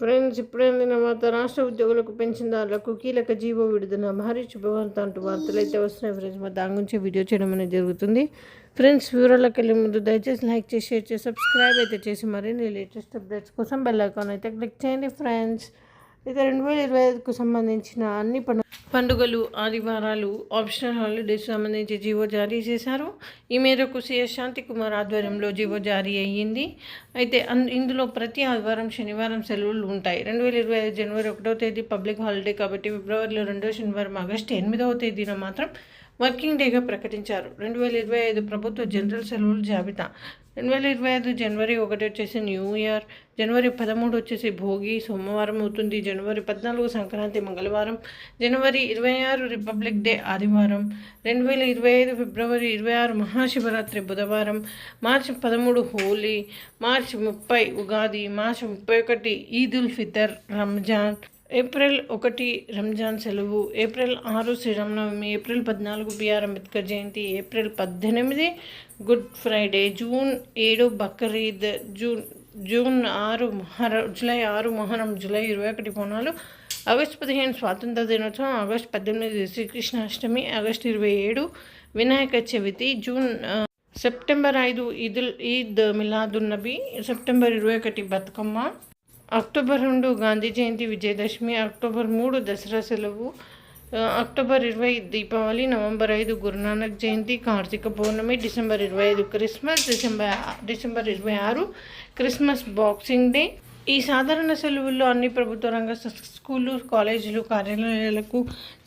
Friends ఇప్పుడైంది వార్త. రాష్ట్ర ఉద్యోగులకు పెన్షన్దారులకు కీలక జీవో విడుదల. భారీ శుభవార్త అంటూ వార్తలు అయితే వస్తున్నాయి ఫ్రెండ్స్. మరి దాని గురించి వీడియో చేయడం అనేది జరుగుతుంది. ఫ్రెండ్స్ వివరాలకు వెళ్ళే ముందు దయచేసి లైక్ చేసి షేర్ చేసి సబ్స్క్రైబ్ అయితే చేసి మరిన్ని లేటెస్ట్ అప్డేట్స్ కోసం బెల్ ఐకాన్ అయితే క్లిక్ చేయండి ఫ్రెండ్స్. అయితే రెండు వేల ఇరవై ఐదుకు సంబంధించిన అన్ని పండు పండుగలు ఆదివారాలు ఆప్షనల్ హాలిడేస్ సంబంధించి జీవో జారీ చేశారు. ఈ మేరకు సిఎస్ శాంతి కుమార్ ఆధ్వర్యంలో జీవో జారీ అయ్యింది. అయితే అన్ ఇందులో ప్రతి ఆదివారం శనివారం సెలవులు ఉంటాయి. రెండు వేల ఇరవై ఐదు జనవరి ఒకటో తేదీ పబ్లిక్ హాలిడే కాబట్టి ఫిబ్రవరిలో రెండో శనివారం ఆగస్టు ఎనిమిదవ తేదీన మాత్రం వర్కింగ్ డేగా ప్రకటించారు. రెండు వేల ఇరవై ఐదు ప్రభుత్వ జనరల్ సెలవుల జాబితా. రెండు వేల ఇరవై ఐదు జనవరి ఒకటి వచ్చేసి న్యూ ఇయర్. జనవరి పదమూడు వచ్చేసి భోగి సోమవారం అవుతుంది. జనవరి పద్నాలుగు సంక్రాంతి మంగళవారం. జనవరి ఇరవై ఆరు రిపబ్లిక్ డే ఆదివారం. రెండు వేల ఇరవై ఐదు ఫిబ్రవరి ఇరవై ఆరు మహాశివరాత్రి బుధవారం. మార్చి పదమూడు హోలీ. మార్చి ముప్పై ఉగాది. మార్చి ముప్పై ఒకటి ఈద్ ఉల్ ఫితర్ రంజాన్. ఏప్రిల్ ఒకటి రంజాన్ సెలవు ఏప్రిల్ ఆరు శ్రీరామనవమి ఏప్రిల్ పద్నాలుగు B R Ambedkar Jayanti April పద్దెనిమిది గుడ్ ఫ్రైడే జూన్ ఏడు బక్రీద్ జూన్ జూన్ ఆరు మొహర జూలై ఆరు మొహరం జూలై ఇరవై ఒకటి బోనాలు ఆగస్టు పదిహేను స్వాతంత్ర దినోత్సవం ఆగస్టు పద్దెనిమిది శ్రీకృష్ణాష్టమి ఆగస్టు ఇరవై ఏడు వినాయక చవితి జూన్ సెప్టెంబర్ ఐదు ఈదుల్ ఈద్ మిలాదున్నబి సెప్టెంబర్ ఇరవై ఒకటి బతుకమ్మ అక్టోబర్ రెండు గాంధీ జయంతి విజయదశమి అక్టోబర్ మూడు దసరా సెలవు అక్టోబర్ ఇరవై దీపావళి నవంబర్ ఐదు గురునానక్ జయంతి కార్తీక పౌర్ణమి డిసెంబర్ ఇరవై ఐదు క్రిస్మస్ డిసెంబర్ డిసెంబర్ ఇరవై ఆరు క్రిస్మస్ బాక్సింగ్ డే. ఈ సాధారణ సెలవుల్లో అన్ని ప్రభుత్వ రంగ స్కూళ్ళు కాలేజీలు కార్యాలయాలకు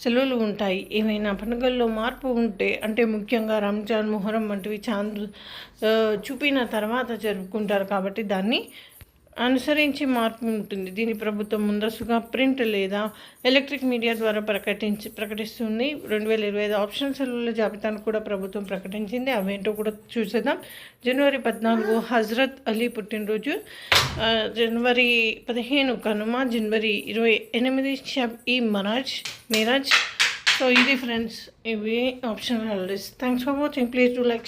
సెలవులు ఉంటాయి. ఏమైనా పండుగల్లో మార్పు ఉంటే అంటే ముఖ్యంగా రంజాన్ మొహరం వంటివి చాంద్ చూపిన తర్వాత జరుపుకుంటారు కాబట్టి దాన్ని అనుసరించి మార్పు ఉంటుంది. దీని ప్రభుత్వం ముందస్తుగా ప్రింట్ లేదా ఎలక్ట్రిక్ మీడియా ద్వారా ప్రకటించి ప్రకటిస్తుంది. రెండు వేల ఇరవై ఐదు ఆప్షన్ సెలవుల జాబితాను కూడా ప్రభుత్వం ప్రకటించింది. అవేంటో కూడా చూసేద్దాం. జనవరి పద్నాలుగు హజరత్ అలీ పుట్టినరోజు. జనవరి పదిహేను కనుమ జనవరి ఇరవై ఎనిమిది షబ్ ఈ మరాజ్ మీరాజ్. సో ఇది ఫ్రెండ్స్ ఇవి option holidays thanks for watching please do like